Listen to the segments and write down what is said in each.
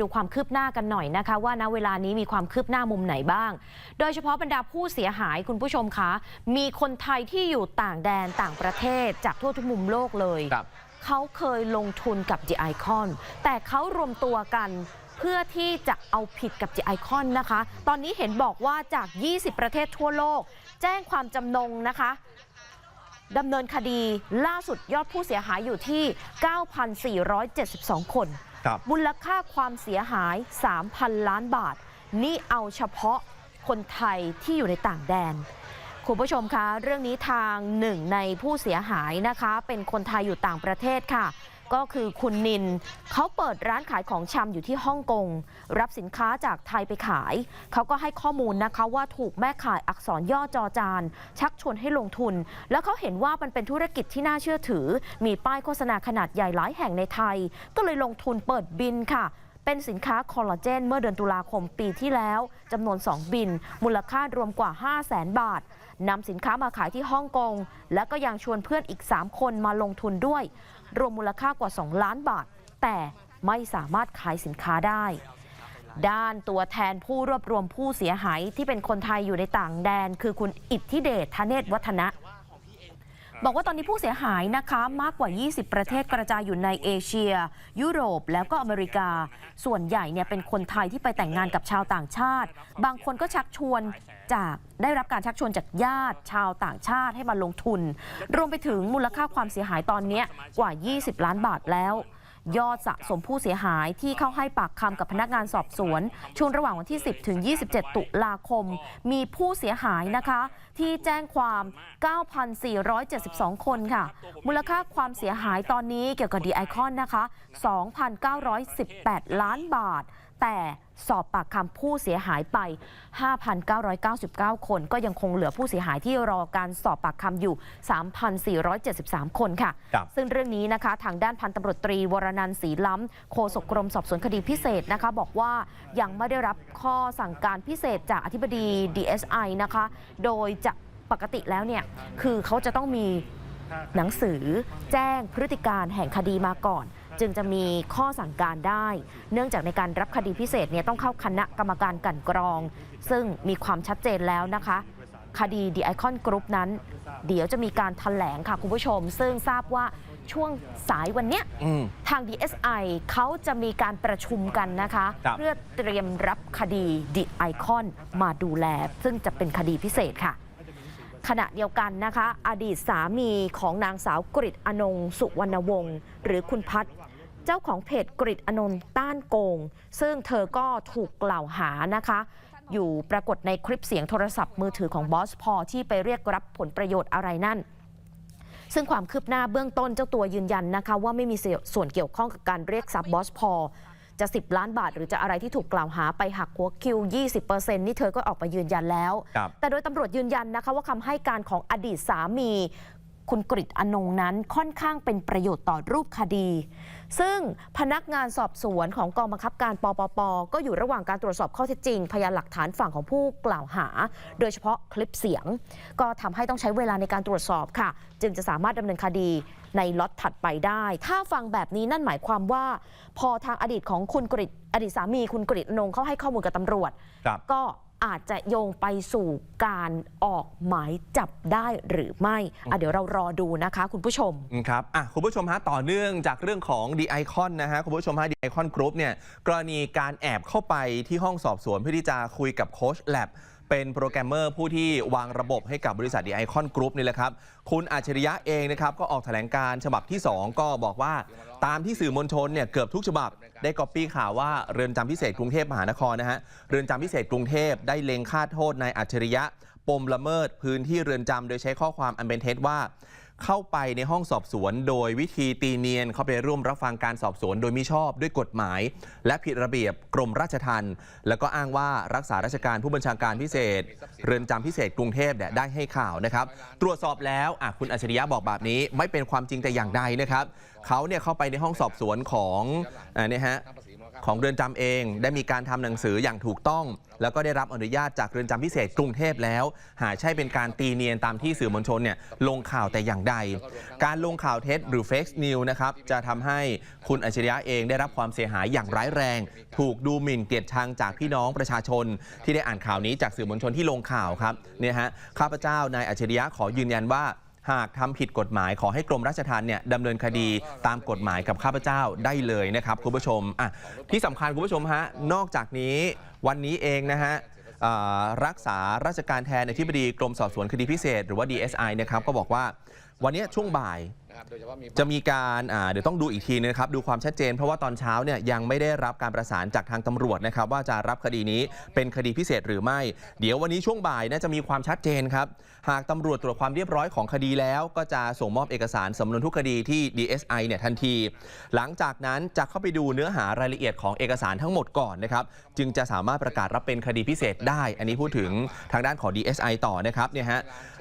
ดูความคืบหน้ากันหน่อยนะคะ ว่าณเวลานี้มีความคืบหน้ามุมไหนบ้าง โดยเฉพาะบรรดาผู้เสียหายคุณผู้ชมคะมีคนไทยที่อยู่ต่างแดนต่างประเทศจากทั่วทุกมุมโลกเลยครับเขาเคยลงทุนกับ The Icon แต่เขารวมตัวกันเพื่อที่จะเอาผิดกับ The Icon นะคะ ตอนนี้เห็นบอกว่าจาก 20 ประเทศทั่วโลก แจ้งความจำนงนะคะดำเนินคดีล่าสุดยอดผู้เสียหายอยู่ที่ 9,472 คนครับ มูลค่าความเสียหาย 3,000 ล้านบาท นี่เอาเฉพาะคนไทยที่อยู่ในต่างแดน คุณผู้ชมคะ เรื่องนี้ทางหนึ่งในผู้เสียหายนะคะ เป็นคนไทยอยู่ต่างประเทศค่ะ ก็คือคุณนิน เขาเปิดร้านขายของชำอยู่ที่ฮ่องกง รับสินค้าจากไทยไปขาย เขาก็ให้ข้อมูลนะคะว่าถูกแม่ขายอักษรย่อจอจาน ชักชวนให้ลงทุน แล้วเขาเห็นว่ามันเป็นธุรกิจที่น่าเชื่อถือ มีป้ายโฆษณาขนาดใหญ่หลายแห่งในไทย ก็เลยลงทุนเปิดบินค่ะ เป็นสินค้าคอลลาเจน เมื่อเดือนตุลาคมปีที่แล้วจำนวน 2 บิน มูลค่ารวมกว่า 5 0 0แสนบาทนำสินค้ามาขายที่ฮ่องกง และก็ยังชวนเพื่อนอีก 3 คนมาลงทุนด้วย รวมมูลค่ากว่า 2 ล้านบาท แต่ไม่สามารถขายสินค้าได้ ด้านตัวแทนผู้รวบรวมผู้เสียหายที่เป็นคนไทยอยู่ในต่างแดน คือคุณอิทธิเดชธเนศวัฒนะ บอกว่าตอนนี้ผู้เสียหายนะคะมากกว่า 20 ประเทศกระจายอยู่ในเอเชีย ยุโรปแล้วก็อเมริกา ส่วนใหญ่เนี่ยเป็นคนไทยที่ไปแต่งงานกับชาวต่างชาติ บางคนก็ชักชวนจากได้รับการชักชวนจากญาติ ชาวต่างชาติให้มาลงทุน รวมไปถึงมูลค่าความเสียหายตอนนี้กว่า 20 ล้านบาทแล้ว ยอดสะสมผู้เสียหายที่เข้าให้ปากคำกับพนักงานสอบสวน ช่วงระหว่างวันที่ 10 ถึง 27 ตุลาคม มีผู้เสียหายนะคะ ที่แจ้งความ 9,472 คนค่ะ มูลค่าความเสียหายตอนนี้เกี่ยวกับดีไอคอนนะคะ 2,918 ล้านบาท แต่สอบปากคำผู้เสียหายไป 5,999 คน ก็ยังคงเหลือผู้เสียหายที่รอการสอบปากคำอยู่ 3,473 คนค่ะครับซึ่งเรื่องนี้นะคะทางด้านพันตำรวจตรีวรนันท์ศรีล้ำโฆษกกรมสอบสวนคดีพิเศษนะคะ บอกว่ายังไม่ได้รับข้อสั่งการพิเศษจากอธิบดี DSI นะคะ โดยจะปกติแล้วเนี่ยคือเขาจะต้องมีหนังสือแจ้งพฤติการแห่งคดีมาก่อน จึงจะมีข้อสั่งการได้ เนื่องจากในการรับคดีพิเศษเนี่ยต้องเข้าคณะกรรมการกลันกรอง ซึ่งมีความชัดเจนแล้วนะคะ คดี The Icon Group นั้น เดี๋ยวจะมีการถแถลงค่ะคุณผู้ชม ซึ่งทราบว่าช่วงสายวันเนี้ยอืม ทาง DSI เขาจะมีการประชุมกันนะคะ ครับ เพื่อเตรียมรับคดี The Icon มาดูแล ซึ่งจะเป็นคดีพิเศษค่ะ ขณะเดียวกันนะคะ อดีตสามีของนางสาวกริตอนงสุวรรณวงศ์หรือคุณพัฒน์ เจ้าของเพจกริตอนนท์ต้านโกง ซึ่งเธอก็ถูกกล่าวหานะคะ อยู่ปรากฏในคลิปเสียงโทรศัพท์มือถือของบอสพอที่ไปเรียกรับผลประโยชน์อะไรนั่น ซึ่งความคืบหน้าเบื้องต้นเจ้าตัวยืนยันนะคะ ว่าไม่มีส่วนเกี่ยวข้องกับการเรียกทรัพย์บอสพอจะ 10 ล้านบาท หรือจะอะไรที่ถูกกล่าวหาไปหักหัวคิว 20%นี่เธอก็ออกมายืนยันแล้วครับแต่โดยตำรวจยืนยันนะคะว่าคำให้การของอดีตสามี คุณกริตอนงนั้นค่อนข้างเป็นประโยชน์ต่อรูปคดี ซึ่งพนักงานสอบสวนของกองบังคับการปปป ก็อยู่ระหว่างการตรวจสอบข้อเท็จจริง พยานหลักฐานฝั่งของผู้กล่าวหา โดยเฉพาะคลิปเสียง ก็ทำให้ต้องใช้เวลาในการตรวจสอบค่ะ จึงจะสามารถดำเนินคดีในล็อตถัดไปได้ ถ้าฟังแบบนี้นั่นหมายความว่า พอทางอดีตของคุณกริตอดีตสามีคุณกริตอนงเขาให้ข้อมูลกับตำรวจครับก็ อาจจะโยงไปสู่การออกหมายจับได้หรือไม่อะเดี๋ยวเรารอดูนะคะ คุณผู้ชมครับอะคุณผู้ชมฮะต่อเนื่องจากเรื่องของ The Icon นะฮะคุณผู้ชมฮะ The Icon Group เนี่ยกรณีการแอบเข้าไปที่ห้องสอบสวนเพื่อที่จะคุยกับโค้ชแลบ เป็นโปรแกรมเมอร์ผู้ที่วางระบบให้กับบริษัทดีไอคอนกรุ๊ปนี่แหละครับ คุณอัจฉริยะเองนะครับ ก็ออกแถลงการฉบับที่ 2 ก็บอกว่า ตามที่สื่อมวลชนเนี่ยเกือบทุกฉบับ ได้ก๊อปปี้ข่าวว่าเรือนจำพิเศษกรุงเทพมหานครนะฮะเรือนจำพิเศษกรุงเทพได้เล็งค่าโทษนายอัจฉริยะ ปมละเมิดพื้นที่เรือนจำโดยใช้ข้อความอันเป็นเท็จว่า เข้าไปในห้องสอบสวน โดยวิธีตีเนียนเข้าไปร่วมรับฟังการสอบสวน โดยมิชอบด้วยกฎหมาย และผิดระเบียบกรมราชทัณฑ์แล้วก็อ้างว่ารักษาราชการผู้บัญชาการพิเศษ เรือนจำพิเศษกรุงเทพเนี่ยได้ให้ข่าวนะครับ ตรวจสอบแล้วคุณอัจฉริยะบอกแบบนี้ไม่เป็นความจริงแต่อย่างใดนะครับเขาเนี่ยเข้าไปในห้องสอบสวนของอ่าเนี่ยฮะ ของเรือนจำเอง ได้มีการทำหนังสืออย่างถูกต้อง แล้วก็ได้รับอนุญาตจากเรือนจำพิเศษกรุงเทพแล้ว หาใช่เป็นการตีเนียนตามที่สื่อมวลชนเนี่ยลงข่าวแต่อย่างใด การลงข่าวเท็จหรือ fake news นะครับจะทำให้คุณอัจฉริยะเองได้รับความเสียหายอย่างร้ายแรง ถูกดูหมิ่นเกลียดชังจากพี่น้องประชาชน ที่ได้อ่านข่าวนี้จากสื่อมวลชนที่ลงข่าวครับเนี่ยฮะข้าพเจ้านายอัจฉริยะขอยืนยันว่า หากทำผิดกฎหมายขอให้กรมราชทัณฑ์เนี่ยดำเนินคดีตามกฎหมายกับข้าพเจ้าได้เลยนะครับคุณผู้ชมอะที่สำคัญคุณผู้ชมฮะนอกจากนี้วันนี้เองนะฮะรักษาราชการแทนอธิบดีกรมสอบสวนคดีพิเศษ หรือว่า DSI นะครับก็บอกว่าวันนี้ช่วงบ่าย จะมีการเดี๋ยวต้องดูอีกทีนะครับดูความชัดเจน เพราะว่าตอนเช้าเนี่ยยังไม่ได้รับการประสานจากทางตำรวจนะครับ ว่าจะรับคดีนี้เป็นคดีพิเศษหรือไม่ เดี๋ยววันนี้ช่วงบ่ายน่าจะมีความชัดเจนครับ หากตำรวจตรวจความเรียบร้อยของคดีแล้วก็จะส่งมอบเอกสารสำนวนทุกคดีที่ DSI เนี่ยทันที หลังจากนั้นจะเข้าไปดูเนื้อหารายละเอียดของเอกสารทั้งหมดก่อนนะครับจึงจะสามารถประกาศรับเป็นคดีพิเศษได้ อันนี้พูดถึงทางด้านของ DSI ต่อนะครับเนี่ยฮะ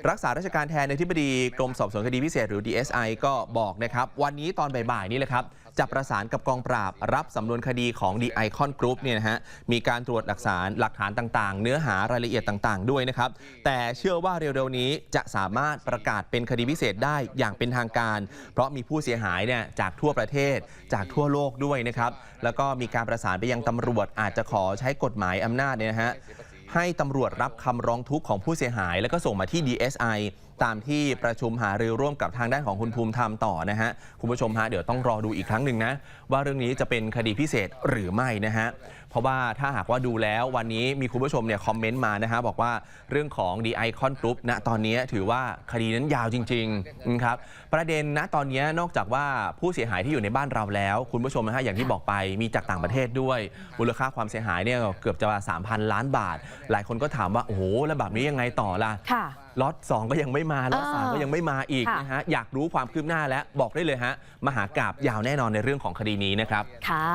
รักษาราชการแทนในที่บดีกรมสอบสวนคดีพิเศษหรือ DSI ก็ก็บอกนะครับ วันนี้ตอนบ่ายๆนี่แหละครับ จะประสานกับกองปราบรับสำนวนคดีของ The Icon Group เนี่ยนะฮะมีการตรวจหลักฐานหลักฐานต่างๆ เนื้อหารายละเอียดต่างๆ ด้วยนะครับ แต่เชื่อว่าเร็วๆนี้จะสามารถประกาศเป็นคดีพิเศษได้อย่างเป็นทางการ เพราะมีผู้เสียหายเนี่ยจากทั่วประเทศ จากทั่วโลกด้วยนะครับแล้วก็มีการประสานไปยังตำรวจอาจจะขอใช้กฎหมายอำนาจเนี่ยนะฮะ ให้ตำรวจรับคำร้องทุกข์ของผู้เสียหาย แล้วก็ส่งมาที่ DSI ตามที่ประชุมหารือร่วมกับทางด้านของคุณภูมิธรรมต่อนะฮะ คุณผู้ชมฮะเดี๋ยวต้องรอดูอีกครั้งหนึ่งนะ ว่าเรื่องนี้จะเป็นคดีพิเศษหรือไม่นะฮะเพราะว่าถ้าหากว่าดูแล้ววันนี้มีคุณผู้ชมเนี่ยคอมเมนต์มานะฮะบอกว่าเรื่องของ The Icon Group ณตอนนี้ถือว่าคดีนั้นยาวจริงๆนะครับประเด็นณตอนนี้นอกจากว่าผู้เสียหายที่อยู่ในบ้านเราแล้ว คุณผู้ชมนะฮะอย่างที่บอกไปมีจากต่างประเทศด้วยมูลค่าความเสียหายเนี่ยเกือบจะ3,000 ล้านบาท หลายคนก็ถามว่าโอ้โหแล้วแบบนี้ยังไงต่อล่ะค่ะล็อต2ก็ยังไม่มาล็อตอ่า3ก็ยังไม่มาอีกค่ะนะฮะอยากรู้ความคืบหน้าแล้วบอกได้เลยฮะมหากราบยาวแน่นอนในเรื่องของคดีนี้นะครับค่ะ